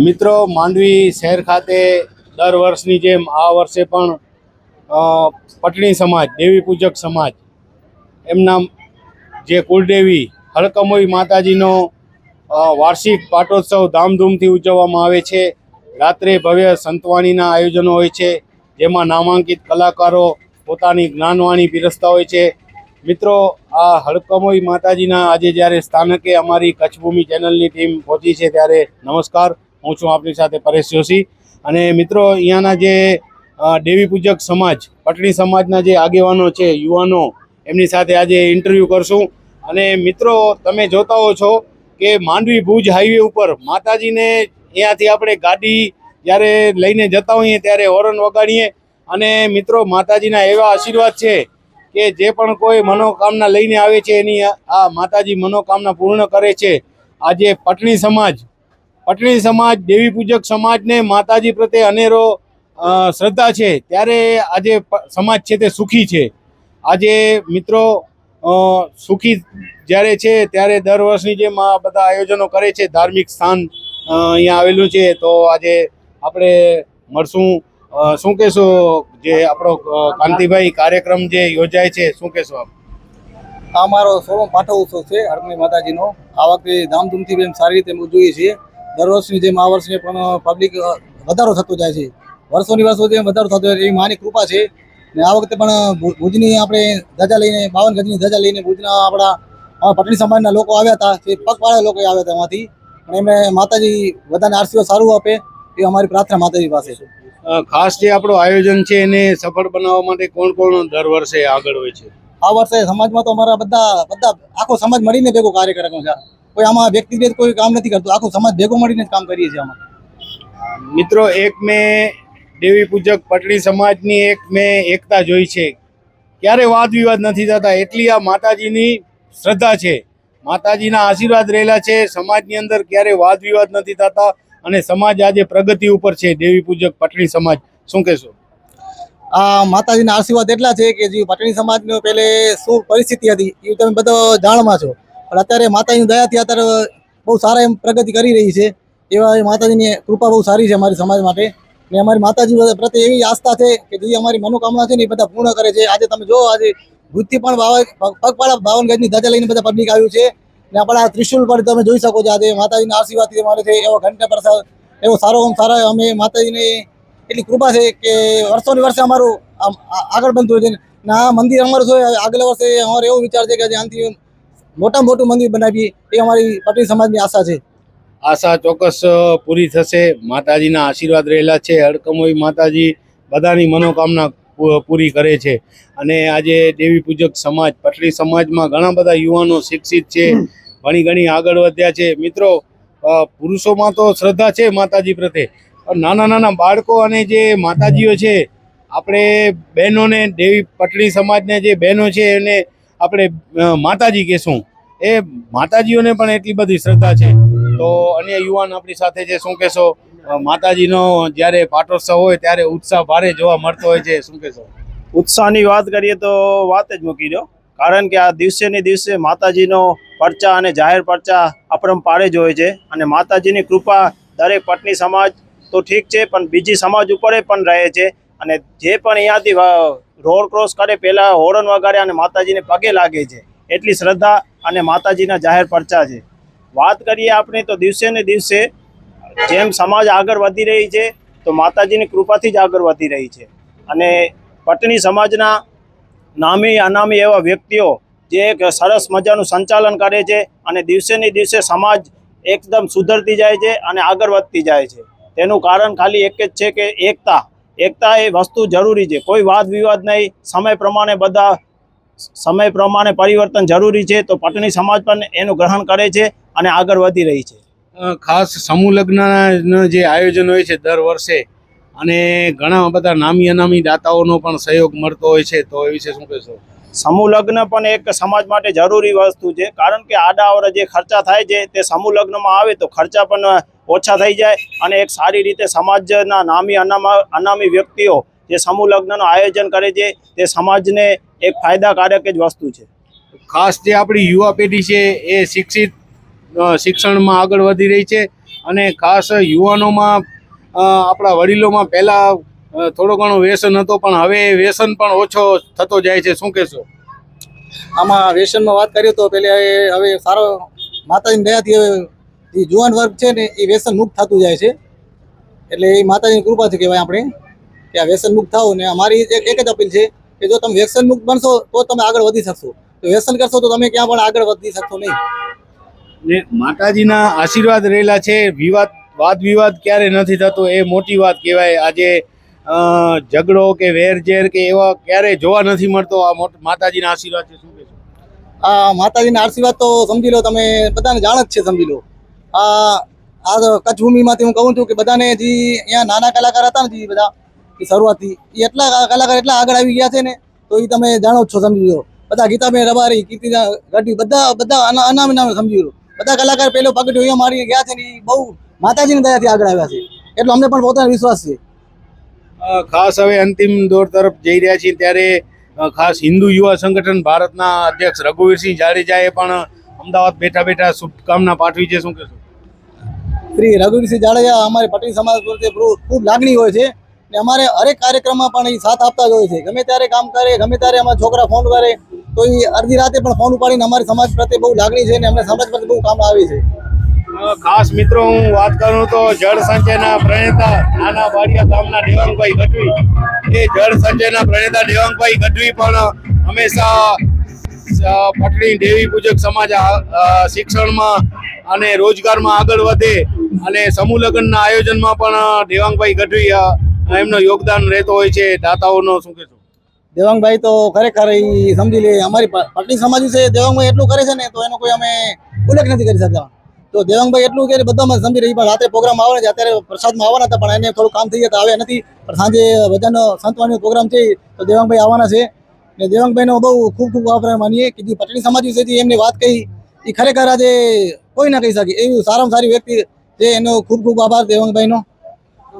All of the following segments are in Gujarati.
મિત્રો, માંડવી શહેર ખાતે દર વર્ષની જેમ આ વર્ષે પણ પટણી સમાજ, દેવી પૂજક સમાજ, એમના જે કુલદેવી હળકમોઈ માતાજીનો વાર્ષિક પાટોત્સવ ધામધૂમથી ઉજવવામાં આવે છે. રાત્રે ભવ્ય સંતવાણીના આયોજનો હોય છે, જેમાં નામાંકિત કલાકારો પોતાની જ્ઞાનવાણી પીરસતા હોય છે. મિત્રો, આ હળકમોઈ માતાજીના આજે જ્યારે સ્થાનકે અમારી કચ્છભૂમિ ચેનલની ટીમ પહોંચી છે ત્યારે નમસ્કાર. હું છું આપની સાથે પરેશ જોશી. અને મિત્રો, અહીંયાના જે દેવી પૂજક સમાજ, પટણી સમાજના જે આગેવાનો છે, યુવાનો, એમની સાથે આજે ઇન્ટરવ્યૂ કરશું. અને મિત્રો, તમે જોતા હો છો કે માંડવી ભુજ હાઈવે ઉપર માતાજીને અહીંયાથી આપણે ગાડી જ્યારે લઈને જતા હોઈએ ત્યારે હોરન વગાડીએ. અને મિત્રો, માતાજીના એવા આશીર્વાદ છે કે જે પણ કોઈ મનોકામના લઈને આવે છે, એની આ માતાજી મનોકામના પૂર્ણ કરે છે. આજે પટણી સમાજ પટણી સમાજ, દેવી પૂજક સમાજને માતાજી પ્રત્યે અનેરો શ્રદ્ધા છે. ત્યારે આજે સમાજ છે તે સુખી છે. આજે મિત્રો સુખી જ્યારે છે ત્યારે દર વર્ષની જેમ આ બધા આયોજનો કરે છે. ધાર્મિક સ્થાન અહીંયા આવેલું છે. તો આજે આપણે મળશું. શું કહેશો જે આપણો કાંતિભાઈ, કાર્યક્રમ જે યોજાય છે, શું કહેશો આપ? આ મારો સોળો પાઠો ઉત્સવ છે હરમણી માતાજીનો. આ વખતે ધામધૂમથી બેન સારી રીતે ઉજવીએ છીએ. દર વર્ષની જેમ આ વર્ષે પણ પબ્લિક વધારો થતો જાય છે. વર્ષોની વર્ષો જેમ વધારો થતો જાય એવી માની કૃપા છે. ને આ વખતે પણ ભુજની આપણે ધજા લઈને બાવન ગજની ધજા લઈને ભુજના આપણા પટણી સમાજના લોકો આવ્યા હતા. તે પગપાળા લોકો આવ્યા હતા એમાંથી. પણ એમને માતાજી બધાને આરસીઓ સારું આપે એ અમારી પ્રાર્થના માતાજી પાસે છે. ખાસ જે આપણું આયોજન છે એને સફળ બનાવવા માટે કોણ કોણ દર વર્ષે આગળ હોય છે? આ વર્ષે સમાજમાં તો અમારા બધા બધા આખો સમાજ મળીને ભેગો કાર્ય કરે છે. કોઈ આમાં વ્યક્તિગત કોઈ કામ નથી કરતું. આખો સમાજ ભેગો મળીને જ કામ કરીએ છીએ આમાં. મિત્રો એક મેં દેવી પૂજક પટણી સમાજની એક મેં એકતા જોઈ છે. ક્યારે વાદ વિવાદ નથી થતા એટલી આ માતાજીની શ્રદ્ધા છે. માતાજીના આશીર્વાદ રહેલા છે. સમાજની અંદર ક્યારે વાદ વિવાદ નથી થતા અને સમાજ આજે પ્રગતિ ઉપર છે. દેવી પૂજક પટણી સમાજ શું કહેશો? આ માતાજીના આશીર્વાદ એટલા છે કે જે પટણી સમાજનો પહેલે શું પરિસ્થિતિ હતી એ તમે બધો જાણમાં છો. પણ અત્યારે માતાજીની દયાથી અત્યારે બહુ સારા એમ પ્રગતિ કરી રહી છે. એવા માતાજીની કૃપા બહુ સારી છે અમારી સમાજ માટે. ને અમારી માતાજી પ્રત્યે એવી આસ્થા છે કે જે અમારી મનોકામના છે ને એ બધા પૂર્ણ કરે છે. આજે તમે જો આજે ભૂતથી પણ બાવન પગપાળા બાવન ગજની ધજા લઈને બધા પબ્લિક આવ્યું છે. ને આપણા ત્રિશુલ પર તમે જોઈ શકો છો, આજે માતાજીના આશીર્વાદથી અમારે છે, એવો ઘંટા પ્રસાદ, એવો સારો આમ સારા અમે માતાજીને એટલી કૃપા છે કે વર્ષોની વર્ષે અમારું આગળ બનતું હોય છે. ને આ મંદિર અમારું છે, આગલા વર્ષે અમારો એવો વિચાર છે કે આજે આનાથી મોટામાં મોટું મંદિર બનાવીએ એ અમારી પટેલ સમાજની આશા છે. આશા ચોક્કસ પૂરી થશે. માતાજીના આશીર્વાદ રહેલા છે. હડકમોઈ માતાજી બધાની મનોકામના પૂરી કરે છે. અને આજે દેવી પૂજક સમાજ પટલી સમાજમાં ઘણા બધા યુવાનો શિક્ષિત છે. ઘણી ઘણી આગળ વધ્યા છે. મિત્રો પુરુષોમાં તો શ્રદ્ધા છે માતાજી પ્રત્યે. પણ નાના નાના બાળકો અને જે માતાજીઓ છે આપણે બહેનોને દેવી પટલી સમાજને જે બહેનો છે એને આપણે માતાજી કહેશું. એ માતાજીઓને પણ એટલી બધી શ્રદ્ધા છે. તો અન્ય યુવાન આપણી સાથે છે, શું કહેશો? માતાજીનો જ્યારે પાટોત્સવ હોય ત્યારે ઉત્સાહ ભારે જોવા મળતો હોય છે, શું કહેશો? ઉત્સાહની વાત કરીએ તો વાત જ મૂકી દો. કારણ કે આ દિવસે ને દિવસે માતાજીનો પરચા અને જાહેર પરચા અપરંપારે જ હોય છે. અને માતાજીની કૃપા દરેક પટની સમાજ તો ઠીક છે, પણ બીજી સમાજ ઉપર પણ રહે છે. અને જે પણ અહીંયાથી રોડ ક્રોસ કરે પહેલાં હોરન વગાડે અને માતાજીને પગે લાગે છે. એટલી શ્રદ્ધા અને માતાજીના જાહેર પરચા છે. વાત કરીએ આપણે તો દિવસે ને દિવસે જેમ સમાજ આગળ વધી રહી છે, તો માતાજીની કૃપાથી જ આગળ વધી રહી છે. અને પટણી સમાજના નામી, અનામી એવા વ્યક્તિઓ જે એક સરસ મજાનું સંચાલન કરે છે અને દિવસે ને દિવસે સમાજ એકદમ સુધરતી જાય છે અને આગળ વધતી જાય છે. તેનું કારણ ખાલી એક જ છે કે એકતા. એકતા એ વસ્તુ જરૂરી છે. કોઈ વાદ વિવાદ નહીં. સમય પ્રમાણે બધા સમય પ્રમાણે પરિવર્તન જરૂરી છે તો પટણી સમાજ પણ એનું ગ્રહણ કરે છે અને આગળ વધી રહી છે. ખાસ સમૂહ લગ્નના જે આયોજન હોય છે દર વર્ષે અને ઘણા બધા નામી અનામી દાતાઓનો પણ સહયોગ મળતો હોય છે તો એ વિશે શું કહેશો? સમૂહ લગ્ન પણ એક સમાજ માટે જરૂરી વસ્તુ છે. કારણ કે આડાઅવળા જે ખર્ચા થાય છે તે સમૂહ લગ્નમાં આવે તો ખર્ચા પણ ઓછા થઈ જાય અને એક સારી રીતે સમાજના નામી અનામા અનામી વ્યક્તિઓ જે સમૂહ લગ્નનું આયોજન કરે છે તે સમાજને એક ફાયદાકારક જ વસ્તુ છે. ખાસ જે આપણી યુવા પેઢી છે એ શિક્ષિત શિક્ષણમાં આગળ વધી રહી છે અને ખાસ યુવાનોમાં આપણા વડીલોમાં પહેલાં થોડો ઘણો વ્યસન હતો પણ હવે વ્યસન પણ ઓછો થતો જાય છે. શું કહેશો? આમાં વ્યસનમાં વાત કરીએ તો પેલે હવે સારો માતાજીની દયાથી જે જુવાન વર્ગ છે ને એ વ્યસન મુક્ત થતું જાય છે. એટલે એ માતાજીની કૃપા છે કહેવાય આપણે કે આ વ્યસન મુક્ત થાવ ને અમારી એક એક જ અપીલ છે કે જો તમે વ્યસન મુક્ત બનશો તો તમે આગળ વધી શકશો. તો વ્યસન કરશો તો તમે ક્યાં પણ આગળ વધી શકશો નહીં. ને માતાજીના આશીર્વાદ રહેલા છે વિવાદ વાદ વિવાદ ક્યારે નથી થતો એ મોટી વાત કહેવાય. આજે ઝઘડો કે વેરઝેર કે એવા ક્યારે જોવા નથી મળતો. આ માતાજીના આશીર્વાદ છે શું કહેશો? આ માતાજીના આશીર્વાદ તો સમજી લો તમે બધાને જાણ જ છે સમજી લો. આ આ કચ્છ ભૂમિમાંથી હું કહું છું કે બધાને જે અહીંયા નાના કલાકાર હતા ને જે બધા, એ એટલા કલાકાર એટલા આગળ આવી ગયા છે ને, તો એ તમે જાણો છો, સમજી લો બધા ગીતાબેન રબારી કીર્તિના ગઢવી, બધા બધા અનામે નામે સમજી લો બધા કલાકાર પેલો પગડ અહીંયા મારી ગયા છે ને, એ બહુ માતાજીની દયાથી આગળ આવ્યા છે. એટલો અમને પણ પોતાનો વિશ્વાસ છે. ખાસ હવે અંતિમ દોર તરફ જઈ રહ્યા છીએ, ત્યારે ખાસ હિન્દુ યુવા સંગઠન ભારતના અધ્યક્ષ રઘુવીરસિંહ જાડેજાએ પણ અમદાવાદ બેઠા બેઠા શુભકામના પાઠવી છે. શું કહેશો? શ્રી રઘુવીરસિંહ જાડેજા અમારે પટેલ સમાજ પ્રત્યે ખૂબ લાગણી હોય છે ને અમારે હરેક કાર્યક્રમમાં પણ એ સાથ આપતા જ હોય છે. ગમે ત્યારે કામ કરે, ગમે ત્યારે અમારા છોકરા ફોન કરે, તો એ અડધી રાતે પણ ફોન ઉપાડીને અમારી સમાજ પ્રત્યે બહુ લાગણી છે ને અમને સમાજ પ્રત્યે બહુ કામ આવે છે. ખાસ મિત્રો, હું વાત કરું તો જળ સંચયના પ્રણેતા નાના બાળિયા ગામના દેવાંગભાઈ ગઢવી. એ જળ સંચયના પ્રણેતા દેવાંગભાઈ ગઢવી પણ હંમેશા પટણી દેવી પૂજક સમાજ શિક્ષણમાં અને રોજગારમાં આગળ વધે. અને સમૂહ લગ્નના આયોજનમાં પણ દેવાંગભાઈ ગઢવી એમનો યોગદાન રહેતો હોય છે. દાતાઓનો શું કહેશો? દેવાંગભાઈ તો ખરેખર સમજી લે, અમારી પટણી સમાજ છે દેવાંગભાઈ એટલું કરે છે ને, તો એનો કોઈ અમે ઉલ્લેખ નથી કરી શકતા. તો દેવાંગભાઈ એટલું કે બધામાં સમજી રહી પણ રાત્રે પ્રોગ્રામ આવે છે અત્યારે પ્રસાદમાં આવવાના હતા, પણ એને થોડું કામ થઈ ગયા આવ્યા નથી. પણ સાંજે ભજનનો સંતવાણીનો પ્રોગ્રામ છે, તો દેવાંગભાઈ આવવાના છે. ને દેવાંગભાઈનો બહુ ખૂબ ખૂબ આભાર માનીએ કે જે પટણી સમાજ વિશેથી એમની વાત કહી, એ ખરેખર આજે કોઈ ના કહી શકે, એવી સારામાં સારી વ્યક્તિ છે એનો ખૂબ ખૂબ આભાર દેવાંગભાઈનો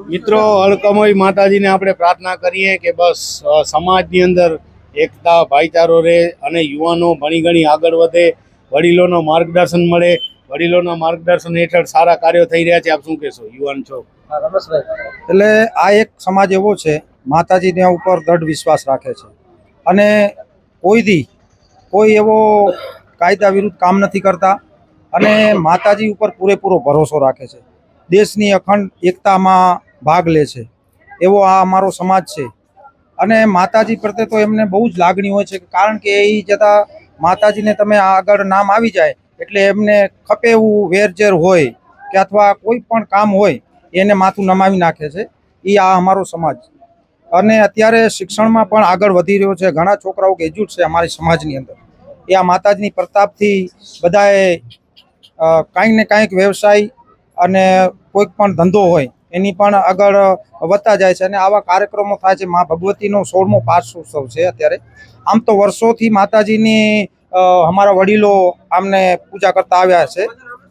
મિત્રો અળકમોઈ માતાજીને આપણે પ્રાર્થના કરીએ કે બસ સમાજની અંદર એકતા ભાઈચારો રહે અને યુવાનો ભણી ગણી આગળ વધે વડીલોનો માર્ગદર્શન મળે વડીલોના માર્ગદર્શન હેઠળ સારા કાર્યો થઈ રહ્યા છે. આપ શું કહેશો? યુવાન છો. એટલે આ એક સમાજ એવો છે માતાજી ત્યાં ઉપર દૃઢ વિશ્વાસ રાખે છે. અને કોઈ દી કોઈ એવો કાયદા વિરુદ્ધ કામ નથી કરતા. અને માતાજી ઉપર પૂરેપૂરો ભરોસો રાખે છે. દેશની અખંડ એકતામાં ભાગ લે છે. એવો આ અમારો સમાજ છે. અને માતાજી પ્રત્યે તો એમને બહુ જ લાગણી હોય છે કારણ કે એ જતા માતાજીને તમે આગળ નામ આવી જાય એટલે એમને ખપે એવું વેરઝેર હોય કે અથવા કોઈ પણ કામ હોય એને માથું નમાવી નાખે છે. એ આ અમારો સમાજ અને અત્યારે શિક્ષણમાં પણ આગળ વધી રહ્યો છે. ઘણા છોકરાઓ ગ્રેજ્યુએટ છે અમારી સમાજની અંદર. એ આ માતાજીની પ્રતાપથી બધાએ કાંઈક ને કાંઈક વ્યવસાય અને કોઈક પણ ધંધો હોય, એની પણ આગળ વધતા જાય છે અને આવા કાર્યક્રમો થાય છે. મા ભગવતીનો સોળમો પાઠોત્સવ છે અત્યારે. આમ તો વર્ષોથી માતાજીની અમારા વડીલો આમને પૂજા કરતા આવ્યા છે,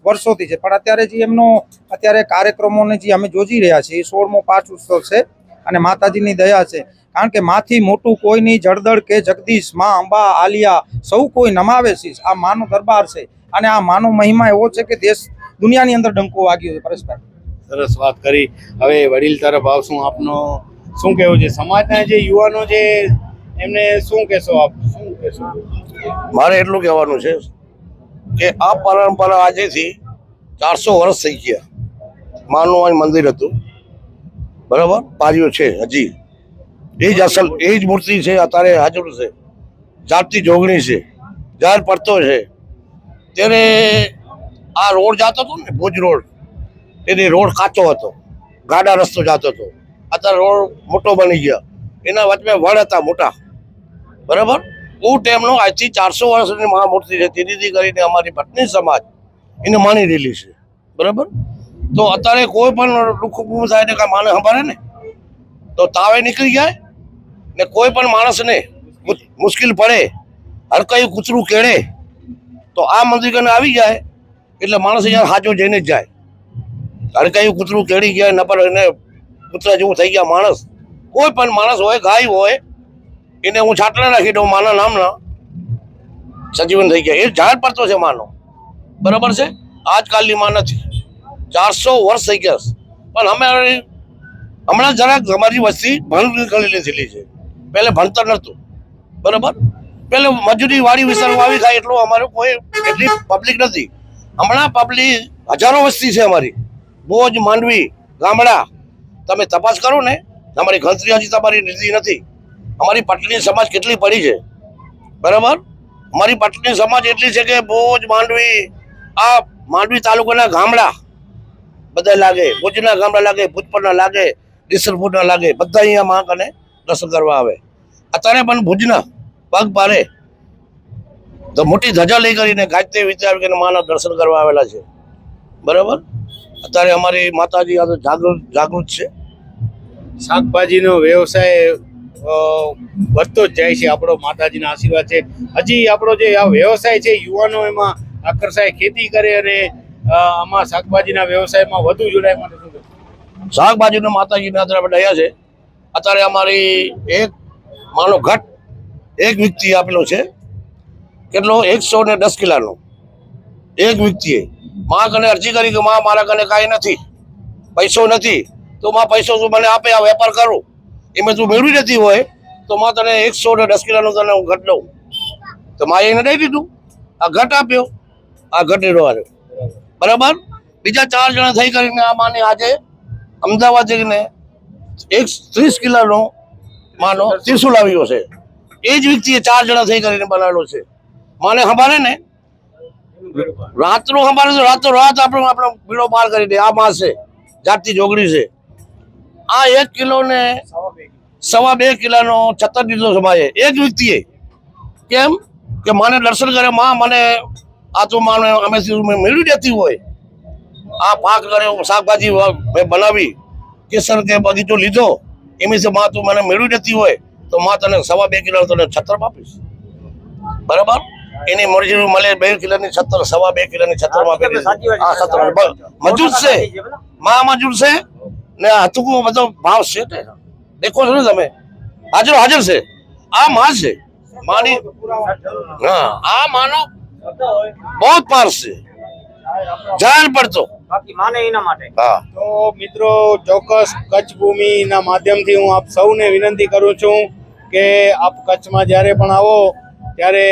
વર્ષોથી છે. પણ અત્યારે જે એમનો, અત્યારે કાર્યક્રમોને જે અમે જોજી રહ્યા છીએ, એ સોળમો પાંચ ઉત્સવ છે અને માતાજીની દયા છે. કારણ કે માથી મોટું કોઈની જળદળ કે જગદીશ, માં અંબા, આલિયા, સૌ કોઈ નમાવે છે. આ માનો દરબાર છે. અને આ માનો મહિમા એવો છે કે દેશ દુનિયાની અંદર ડંકો વાગ્યો છે. પરેશભાઈ. સરસ વાત કરી. હવે વડીલ તરફ આવશું આપનો. શું કહેવું છે? સમાજના જે યુવાનો છે એમને શું કહેશો આપ? શું કહેશો? મારે એટલું કહેવાનું છે કે આ પરંપરા આજેથી ચારસો વર્ષ થઈ ગયા. માનું અહીં મંદિર હતું. બરાબર? પાર્યો છે હજી. એ જ અસલ એ જ મૂર્તિ છે અત્યારે હાજર છે. જાતિ જોગણી છે. જાહેર પડતો છે. ત્યારે આ રોડ જતો હતો ને ભુજ રોડ, એની રોડ કાચો હતો, ગાડા રસ્તો જતો હતો. અત્યારે રોડ મોટો બની ગયો. એના વચમાં વડ હતા મોટા. બરાબર? હું ટાઈમનો આજથી ચારસો વર્ષની મહામૂર્તિ છે. તેનીથી કરીને અમારી પત્ની સમાજ એને માની રહેલી છે. બરાબર? તો અત્યારે કોઈ પણ દુઃખ થાય ને કાંઈ માને સંભાળે ને, તો તાવે નીકળી જાય ને કોઈ પણ માણસને મુશ્કેલ પડે હર કઈ કૂતરું કેળે તો આ મંદિર કને આવી જાય એટલે માણસ અહીંયા સાચું જઈને જ જાય. હર કઈ કૂતરું કેળી ગયા ન પણ એને કૂતરા જેવું થઈ ગયા માણસ. કોઈ પણ માણસ હોય ગાય હોય એને હું છાટલા નાખી દઉં માના નામના. સજીવન થઈ ગયા. એ જાહેર પડતો છે માનો. બરાબર છે? આજકાલની માં નથી. ચારસો વર્ષ થઈ ગયા. પણ અમે હમણાં જરાક અમારી વસ્તી ભણ નીકળી લીધેલી છે. પહેલે ભણતર નહોતું. બરાબર? પેલે મજૂરી વાડી વિસ્તારમાં આવી ખાય એટલું અમારું કોઈ એટલી પબ્લિક નથી. હમણાં પબ્લિક હજારો વસ્તી છે અમારી. બોજ, માંડવી, ગામડા. તમે તપાસ કરો ને અમારી ગણતરી હજી તમારી લીધી નથી. અમારી પટણી સમાજ કેટલી પડી છે? બરાબર? અમારી પટણી સમાજ એટલી છે કે બોજ, માંડવી, આ માંડવી તાલુકાના ગામડા બધા લાગે ભુજના ગામડા લાગે ભુજપરના લાગે ડીસરપુરના લાગે, બધા અહીંયા માં કને દર્શન કરવા આવે. અત્યારે પણ ભુજના પગ પારે તો મોટી ધજા લઈ કરીને ગાજતે વિચાર કે માના દર્શન કરવા આવેલા છે. બરાબર? અત્યારે અમારી માતાજી આ તો જાગૃત જાગૃત છે. શાકભાજીનો વ્યવસાય વધતો જ જાય છે. આપણો માતાજીના આશીર્વાદ છે. હજી આપણો જે આ વ્યવસાય છે યુવાનો એમાં આકર્ષાય ખેતી કરે અને આમાં શાકભાજીના વ્યવસાયમાં વધુ જોડાય માટે શાકભાજીનો માતાજીના અત્યારે આપણે દયા છે. અત્યારે અમારી એક માનો ઘટ એક વ્યક્તિ આપેલો છે. કેટલો? એકસો ને દસ કિલાનો. એક વ્યક્તિએ. માં કને અરજી કરી કે માં મારા કને કાંઈ નથી. પૈસો નથી. તો માં પૈસો તું મને આપે, આ વેપાર કરું. એમાં તું મેળવી નથી હોય, તો માં તને એકસો ને દસ કિલાનો તને હું ઘટ લઉં તો માં એને દઈ દીધું. આ ઘટ આપ્યો. આ ઘટ લીધો બરાબર? બીજા ચાર જણા થઈ કરીને આ માને આજે અમદાવાદ જઈને એક ત્રીસ કિલાનો માનો ત્રિશુલ આવ્યો છે. એ જ વ્યક્તિએ ચાર જણા થઈ કરીને બનાવેલો છે. માને સંભાળે ને? રાતનું સંભાળે તો રાતો રાત આપણો આપણો પીળો પાર કરી દે. આ માસે છે જાતની જોગડી છે. આ એક કિલો ને સવા બે કિલોનો છત્તર દીધો સમાજે એક વ્યક્તિએ કેમ? કે માને દર્શન કરે માં મને આ તો માને અમે મેળવી દેતી હોય. આ પાક કર્યો, શાકભાજી મેં બનાવી. કેસર કે બગીચો લીધો. એમ છે માં તું મને મેળવી દેતી હોય. તો માં તને સવા બે કિલો તને છત્તર આપીશ. બરાબર? એની મરજી મળે બે કિલોની છત્તર સવા બે કિલોની છત્તરમાં આપી છત્તર મજૂર છે. માં મજૂર છે. ને હતું બધો ભાવ છે દેખો છો ને તમે? હાજર હાજર છે. આ માં છે. માની હા આ માનો બહુ પાર છે. જાહેર પડતો. બાકી માને એના માટે. હા. તો મિત્રો ચોક્કસ કચ્છ ભૂમિના માધ્યમથી હું આપ સૌને વિનંતી કરું છું કે આપ કચ્છમાં જ્યારે પણ આવો, ત્યારે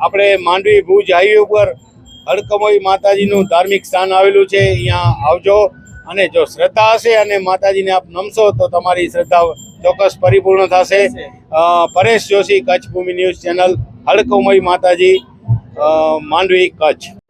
આપણે માંડવી ભુજ હાઈવે ઉપર હડકમોઈ માતાજીનું ધાર્મિક સ્થાન આવેલું છે, અહીંયા આવજો. અને જો શ્રદ્ધા હશે અને માતાજીને આપ નમશો, તો તમારી શ્રદ્ધા ચોક્કસ પરિપૂર્ણ થશે. પરેશ જોશી, કચ્છ ભૂમિ ન્યૂઝ ચેનલ હડકમોઈ માતાજી માંડવી, કચ્છ.